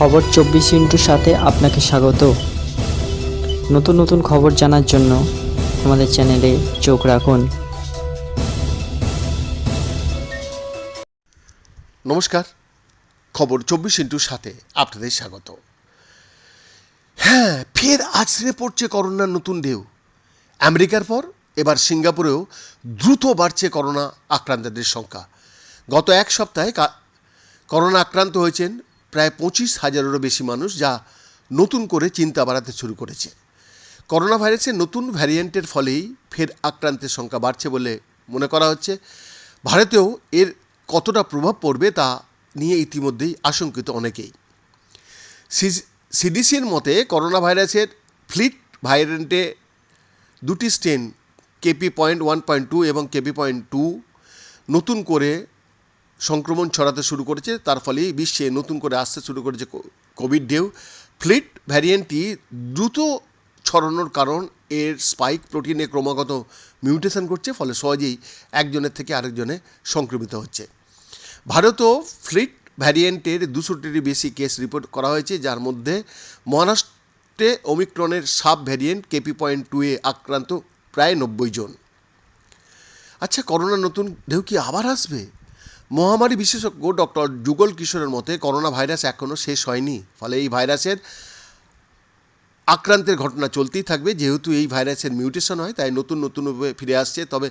খবর চব্বিশ ইন্টুর সাথে আপনাকে স্বাগত। নতুন নতুন খবর জানার জন্য আমাদের চ্যানেলে চোখ রাখুন। নমস্কার, খবর চব্বিশ ইন্টুর সাথে আপনাদের স্বাগত। হ্যাঁ ফের আছড়ে পড়ছে করোনার নতুন ঢেউ। আমেরিকার পর, এবার সিঙ্গাপুরেও দ্রুত বাড়ছে করোনা আক্রান্তদের সংখ্যা। গত এক সপ্তাহে করোনা আক্রান্ত হয়েছেন প্রায় পঁচিশ হাজারেরও বেশি মানুষ যা নতুন করে চিন্তা বাড়াতে শুরু করেছে। করোনা ভাইরাসের নতুন ভ্যারিয়েন্টের ফলেই ফের আক্রান্তের সংখ্যা বাড়ছে বলে মনে করা হচ্ছে। ভারতেও এর কতটা প্রভাব পড়বে তা নিয়ে ইতিমধ্যেই আশঙ্কিত অনেকেই। সিডিসির মতে করোনা ভাইরাসের ফ্লিট ভাইরেন্টে দুটি strain KP point one point two এবং কেপি পয়েন্ট টু, নতুন করে সংক্রমণ ছড়াতে শুরু করেছে, তার ফলে বিশ্বে নতুন করে আসতে শুরু করেছে কোভিড ঢেউ ফ্লিট ভ্যারিয়েন্টটি দ্রুত ছড়ানোর কারণ এর স্পাইক প্রোটিনে ক্রমাগত মিউটেশন করছে ফলে সহজেই একজনের থেকে আরেকজনে সংক্রমিত হচ্ছে। ভারতও ফ্লিট ভ্যারিয়েন্টের দুশোটিরই বেশি কেস রিপোর্ট করা হয়েছে, যার মধ্যে মহারাষ্ট্রে ওমিক্রনের sub variant KP point two এ আক্রান্ত প্রায় নব্বই জন। আচ্ছা করোনা নতুন ঢেউ কি আবার আসবে? মহামারী বিশেষজ্ঞ ডক্টর যুগল কিশোরের মতে করোনা ভাইরাস এখনও শেষ হয়নি। ফলে এই ভাইরাসের আক্রান্তের ঘটনা চলতেই থাকবে। যেহেতু এই ভাইরাসের মিউটেশন হয়, তাই নতুন নতুনভাবে ফিরে আসছে। তবে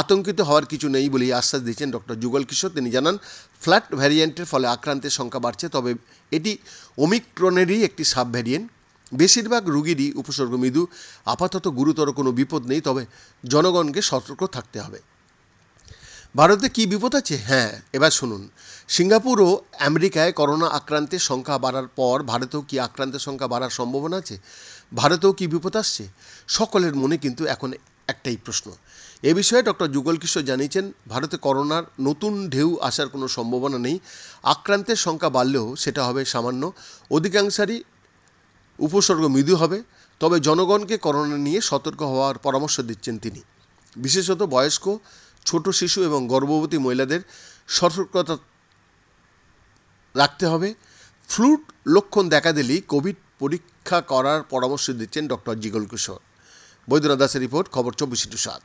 আতঙ্কিত হওয়ার কিছু নেই বলেই আশ্বাস দিয়েছেন ডক্টর যুগল কিশোর। তিনি জানান, ফ্ল্যাট ভ্যারিয়েন্টের ফলে আক্রান্তের সংখ্যা বাড়ছে, তবে এটি ওমিক্রনেরই একটি সাব ভ্যারিয়েন্ট বেশিরভাগ রুগীরই উপসর্গ মৃদু। আপাতত গুরুতর কোনো বিপদ নেই, তবে জনগণকে সতর্ক থাকতে হবে। ভারতে কি বিপদ আছে? হ্যাঁ এবার শুনুন। সিঙ্গাপুর ও আমেরিকায় করোনা আক্রান্তের সংখ্যা বাড়ার পর ভারতেও কি আক্রান্তের সংখ্যা বাড়ার সম্ভাবনা আছে? ভারতেও কি বিপদ আসছে? সকলের মনে কিন্তু এখন একটাই প্রশ্ন। এ বিষয়ে ডক্টর যুগল কিশোর জানিয়েছেন, ভারতে করোনার নতুন ঢেউ আসার কোনো সম্ভাবনা নেই। আক্রান্তের সংখ্যা বাড়লেও সেটা হবে সামান্য। অধিকাংশারই উপসর্গ মৃদু হবে। তবে জনগণকে করোনা নিয়ে সতর্ক হওয়ার পরামর্শ দিচ্ছেন তিনি। বিশেষত বয়স্ক ছোট শিশু এবং গর্ভবতী মহিলাদের সতর্কতা রাখতে হবে। ফ্লুট লক্ষণ দেখা দিলেই কোভিড পরীক্ষা করার পরামর্শ দিচ্ছেন ডক্টর জিগল কিশোর। বৈদ্যনাথ দাসের রিপোর্ট, খবর চব্বিশ ইন্টু সাত।